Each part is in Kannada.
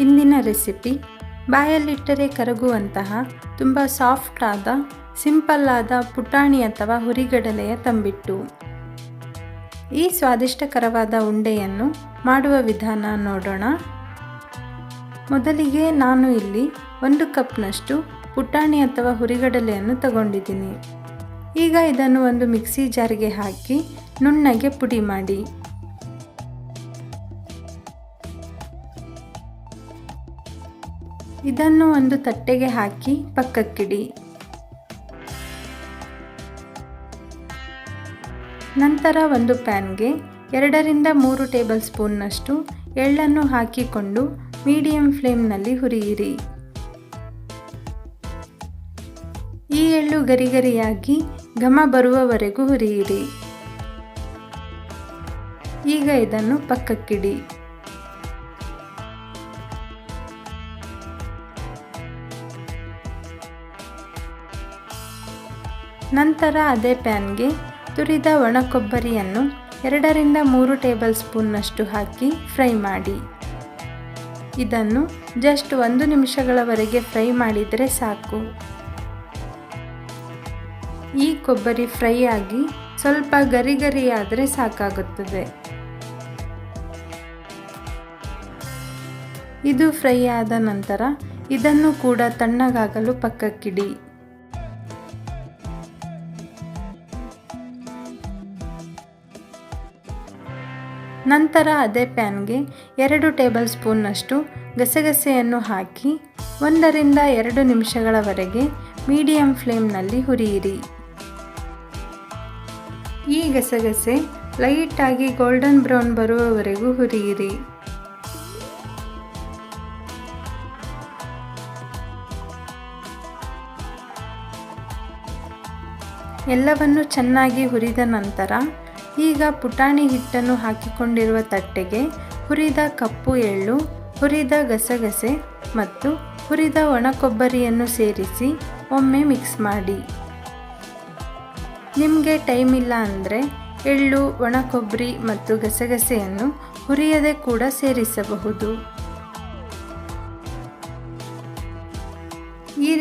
ಇಂದಿನ ರೆಸಿಪಿ. ಬಾಯಲ್ಲಿಟ್ಟರೆ ಕರಗುವಂತಹ, ತುಂಬ ಸಾಫ್ಟ್ ಆದ, ಸಿಂಪಲ್ ಆದ ಪುಟಾಣಿ ಅಥವಾ ಹುರಿಗಡಲೆಯ ತಂಬಿಟ್ಟು. ಈ ಸ್ವಾದಿಷ್ಟಕರವಾದ ಉಂಡೆಯನ್ನು ಮಾಡುವ ವಿಧಾನ ನೋಡೋಣ. ಮೊದಲಿಗೆ ನಾನು ಇಲ್ಲಿ ಒಂದು ಕಪ್ನಷ್ಟು ಪುಟಾಣಿ ಅಥವಾ ಹುರಿಗಡಲೆಯನ್ನು ತಗೊಂಡಿದ್ದೀನಿ. ಈಗ ಇದನ್ನು ಒಂದು ಮಿಕ್ಸಿ ಜಾರ್ಗೆ ಹಾಕಿ ನುಣ್ಣಗೆ ಪುಡಿ ಮಾಡಿ. ಇದನ್ನು ಒಂದು ತಟ್ಟೆಗೆ ಹಾಕಿ ಪಕ್ಕಕ್ಕಿಡಿ. ನಂತರ ಒಂದು ಪ್ಯಾನ್ಗೆ ಎರಡರಿಂದ ಮೂರು ಟೇಬಲ್ ಸ್ಪೂನ್ನಷ್ಟು ಎಳ್ಳನ್ನು ಹಾಕಿಕೊಂಡು ಮೀಡಿಯಂ ಫ್ಲೇಮ್ನಲ್ಲಿ ಹುರಿಯಿರಿ. ಈ ಎಳ್ಳು ಗರಿಗರಿಯಾಗಿ ಘಮ ಬರುವವರೆಗೂ ಹುರಿಯಿರಿ. ಈಗ ಇದನ್ನು ಪಕ್ಕಕ್ಕಿಡಿ. ನಂತರ ಅದೇ ಪ್ಯಾನ್ಗೆ ತುರಿದ ಒಣ ಕೊಬ್ಬರಿಯನ್ನು ಎರಡರಿಂದ ಮೂರು ಟೇಬಲ್ ಸ್ಪೂನ್ನಷ್ಟು ಹಾಕಿ ಫ್ರೈ ಮಾಡಿ. ಇದನ್ನು ಜಸ್ಟ್ ಒಂದು ನಿಮಿಷಗಳವರೆಗೆ ಫ್ರೈ ಮಾಡಿದರೆ ಸಾಕು. ಈ ಕೊಬ್ಬರಿ ಫ್ರೈ ಆಗಿ ಸ್ವಲ್ಪ ಗರಿ ಗರಿಯಾದರೆ ಸಾಕಾಗುತ್ತದೆ. ಇದು ಫ್ರೈ ಆದ ನಂತರ ಇದನ್ನು ಕೂಡ ತಣ್ಣಗಾಗಲು ಪಕ್ಕಕ್ಕಿಡಿ. ನಂತರ ಅದೇ ಪ್ಯಾನ್ಗೆ ಎರಡು ಟೇಬಲ್ ಸ್ಪೂನ್ನಷ್ಟು ಗಸಗಸೆಯನ್ನು ಹಾಕಿ ಒಂದರಿಂದ ಎರಡು ನಿಮಿಷಗಳವರೆಗೆ ಮೀಡಿಯಂ ಫ್ಲೇಮ್ನಲ್ಲಿ ಹುರಿಯಿರಿ. ಈ ಗಸಗಸೆ ಲೈಟಾಗಿ ಗೋಲ್ಡನ್ ಬ್ರೌನ್ ಬರುವವರೆಗೂ ಹುರಿಯಿರಿ. ಎಲ್ಲವನ್ನು ಚೆನ್ನಾಗಿ ಹುರಿದ ನಂತರ ಈಗ ಪುಟಾಣಿ ಹಿಟ್ಟನ್ನು ಹಾಕಿಕೊಂಡಿರುವ ತಟ್ಟೆಗೆ ಹುರಿದ ಕಪ್ಪು ಎಳ್ಳು, ಹುರಿದ ಗಸಗಸೆ ಮತ್ತು ಹುರಿದ ಒಣಕೊಬ್ಬರಿಯನ್ನು ಸೇರಿಸಿ ಒಮ್ಮೆ ಮಿಕ್ಸ್ ಮಾಡಿ. ನಿಮಗೆ ಟೈಮ್ ಇಲ್ಲ ಅಂದರೆ ಎಳ್ಳು, ಒಣಕೊಬ್ಬರಿ ಮತ್ತು ಗಸಗಸೆಯನ್ನು ಹುರಿಯದೆ ಕೂಡ ಸೇರಿಸಬಹುದು.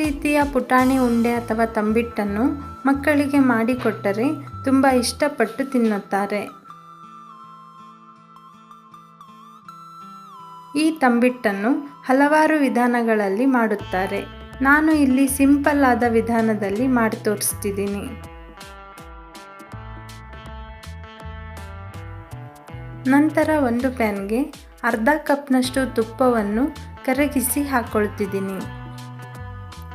ರೀತಿಯ ಪುಟಾಣಿ ಉಂಡೆ ಅಥವಾ ತಂಬಿಟ್ಟನ್ನು ಮಕ್ಕಳಿಗೆ ಮಾಡಿಕೊಟ್ಟರೆ ತುಂಬ ಇಷ್ಟಪಟ್ಟು ತಿನ್ನುತ್ತಾರೆ. ಈ ತಂಬಿಟ್ಟನ್ನು ಹಲವಾರು ವಿಧಾನಗಳಲ್ಲಿ ಮಾಡುತ್ತಾರೆ. ನಾನು ಇಲ್ಲಿ ಸಿಂಪಲ್ ಆದ ವಿಧಾನದಲ್ಲಿ ಮಾಡಿ ತೋರಿಸ್ತಿದ್ದೀನಿ. ನಂತರ ಒಂದು ಪ್ಯಾನ್ಗೆ ಅರ್ಧ ಕಪ್ನಷ್ಟು ತುಪ್ಪವನ್ನು ಕರಗಿಸಿ ಹಾಕ್ಕೊಳ್ತಿದ್ದೀನಿ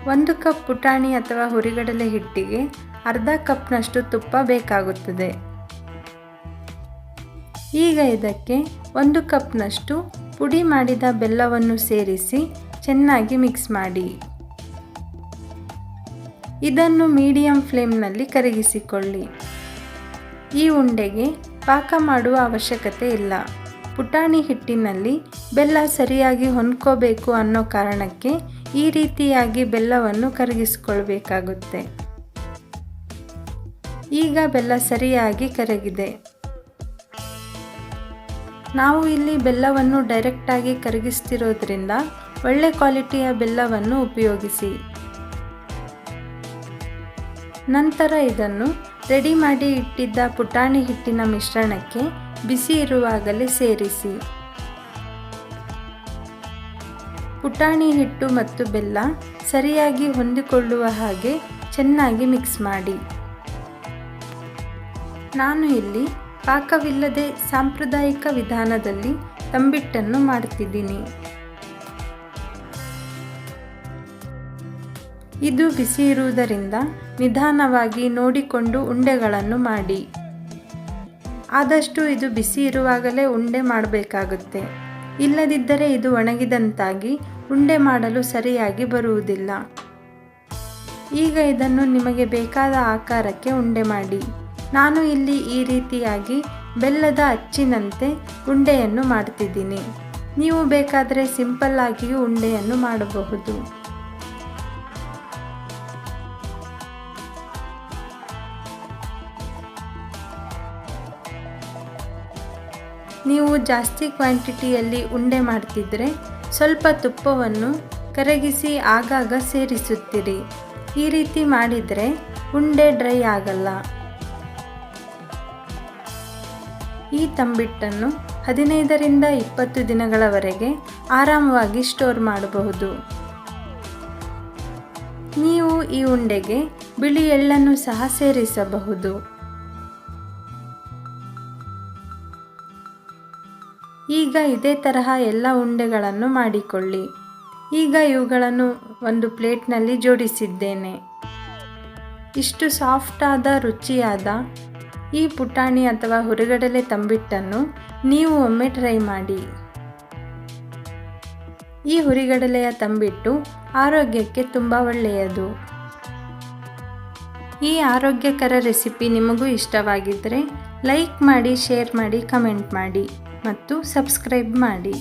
ಒಂದು ಕಪ್ ಪುಟಾಣಿ ಅಥವಾ ಹುರಿಗಡಲೆ ಹಿಟ್ಟಿಗೆ ಅರ್ಧ ಕಪ್ನಷ್ಟು ತುಪ್ಪ ಬೇಕಾಗುತ್ತದೆ. ಈಗ ಇದಕ್ಕೆ ಒಂದು ಕಪ್ನಷ್ಟು ಪುಡಿ ಮಾಡಿದ ಬೆಲ್ಲವನ್ನು ಸೇರಿಸಿ ಚೆನ್ನಾಗಿ ಮಿಕ್ಸ್ ಮಾಡಿ. ಇದನ್ನು ಮೀಡಿಯಂ ಫ್ಲೇಮ್ನಲ್ಲಿ ಕರಗಿಸಿಕೊಳ್ಳಿ. ಈ ಉಂಡೆಗೆ ಪಾಕ ಮಾಡುವ ಅವಶ್ಯಕತೆ ಇಲ್ಲ. ಪುಟಾಣಿ ಹಿಟ್ಟಿನಲ್ಲಿ ಬೆಲ್ಲ ಸರಿಯಾಗಿ ಹೊಂದ್ಕೋಬೇಕು ಅನ್ನೋ ಕಾರಣಕ್ಕೆ ಈ ರೀತಿಯಾಗಿ ಬೆಲ್ಲವನ್ನು ಕರಗಿಸಿಕೊಳ್ಳಬೇಕಾಗುತ್ತೆ ಈಗ ಬೆಲ್ಲ ಸರಿಯಾಗಿ ಕರಗಿದೆ. ನಾವು ಇಲ್ಲಿ ಬೆಲ್ಲವನ್ನು ಡೈರೆಕ್ಟಾಗಿ ಕರಗಿಸ್ತಿರೋದ್ರಿಂದ ಒಳ್ಳೆ ಕ್ವಾಲಿಟಿಯ ಬೆಲ್ಲವನ್ನು ಉಪಯೋಗಿಸಿ. ನಂತರ ಇದನ್ನು ರೆಡಿ ಮಾಡಿ ಇಟ್ಟಿದ್ದ ಪುಟಾಣಿ ಹಿಟ್ಟಿನ ಮಿಶ್ರಣಕ್ಕೆ ಬಿಸಿ ಇರುವಾಗಲೇ ಸೇರಿಸಿ. ಪುಟಾಣಿ ಹಿಟ್ಟು ಮತ್ತು ಬೆಲ್ಲ ಸರಿಯಾಗಿ ಹೊಂದಿಕೊಳ್ಳುವ ಹಾಗೆ ಚೆನ್ನಾಗಿ ಮಿಕ್ಸ್ ಮಾಡಿ. ನಾನು ಇಲ್ಲಿ ಪಾಕವಿಲ್ಲದೆ ಸಾಂಪ್ರದಾಯಿಕ ವಿಧಾನದಲ್ಲಿ ತಂಬಿಟ್ಟನ್ನು ಮಾಡ್ತಿದ್ದೀನಿ. ಇದು ಬಿಸಿ ಇರುವುದರಿಂದ ನಿಧಾನವಾಗಿ ನೋಡಿಕೊಂಡು ಉಂಡೆಗಳನ್ನು ಮಾಡಿ. ಆದಷ್ಟು ಇದು ಬಿಸಿ ಇರುವಾಗಲೇ ಉಂಡೆ ಮಾಡಬೇಕಾಗುತ್ತೆ. ಇಲ್ಲದಿದ್ದರೆ ಇದು ಒಣಗಿದಂತಾಗಿ ಉಂಡೆ ಮಾಡಲು ಸರಿಯಾಗಿ ಬರುವುದಿಲ್ಲ. ಈಗ ಇದನ್ನು ನಿಮಗೆ ಬೇಕಾದ ಆಕಾರಕ್ಕೆ ಉಂಡೆ ಮಾಡಿ. ನಾನು ಇಲ್ಲಿ ಈ ರೀತಿಯಾಗಿ ಬೆಲ್ಲದ ಅಚ್ಚಿನಂತೆ ಉಂಡೆಯನ್ನು ಮಾಡ್ತಿದ್ದೀನಿ. ನೀವು ಬೇಕಾದರೆ ಸಿಂಪಲ್ ಆಗಿಯೂ ಉಂಡೆಯನ್ನು ಮಾಡಬಹುದು. ನೀವು ಜಾಸ್ತಿ ಕ್ವಾಂಟಿಟಿಯಲ್ಲಿ ಉಂಡೆ ಮಾಡ್ತಿದ್ರೆ ಸ್ವಲ್ಪ ತುಪ್ಪವನ್ನು ಕರಗಿಸಿ ಆಗಾಗ ಸೇರಿಸುತ್ತೀರಿ. ಈ ರೀತಿ ಮಾಡಿದರೆ ಉಂಡೆ ಡ್ರೈ ಆಗಲ್ಲ. ಈ ತಂಬಿಟ್ಟನ್ನು ಹದಿನೈದರಿಂದ ಇಪ್ಪತ್ತು ದಿನಗಳವರೆಗೆ ಆರಾಮವಾಗಿ ಸ್ಟೋರ್ ಮಾಡಬಹುದು. ನೀವು ಈ ಉಂಡೆಗೆ ಬಿಳಿ ಎಳ್ಳನ್ನು ಸಹ ಸೇರಿಸಬಹುದು. ಈಗ ಇದೇ ತರಹ ಎಲ್ಲ ಉಂಡೆಗಳನ್ನು ಮಾಡಿಕೊಳ್ಳಿ. ಈಗ ಇವುಗಳನ್ನು ಒಂದು ಪ್ಲೇಟ್ನಲ್ಲಿ ಜೋಡಿಸಿದ್ದೇನೆ. ಇಷ್ಟು ಸಾಫ್ಟಾದ, ರುಚಿಯಾದ ಈ ಪುಟಾಣಿ ಅಥವಾ ಹುರಿಗಡಲೆ ತಂಬಿಟ್ಟನ್ನು ನೀವು ಒಮ್ಮೆ ಟ್ರೈ ಮಾಡಿ. ಈ ಹುರಿಗಡಲೆಯ ತಂಬಿಟ್ಟು ಆರೋಗ್ಯಕ್ಕೆ ತುಂಬ ಒಳ್ಳೆಯದು. ಈ ಆರೋಗ್ಯಕರ ರೆಸಿಪಿ ನಿಮಗೂ ಇಷ್ಟವಾಗಿದ್ದರೆ ಲೈಕ್ ಮಾಡಿ, ಶೇರ್ ಮಾಡಿ, ಕಮೆಂಟ್ ಮಾಡಿ. ಮತ್ತು ಸಬ್ಸ್ಕ್ರೈಬ್ ಮಾಡಿ.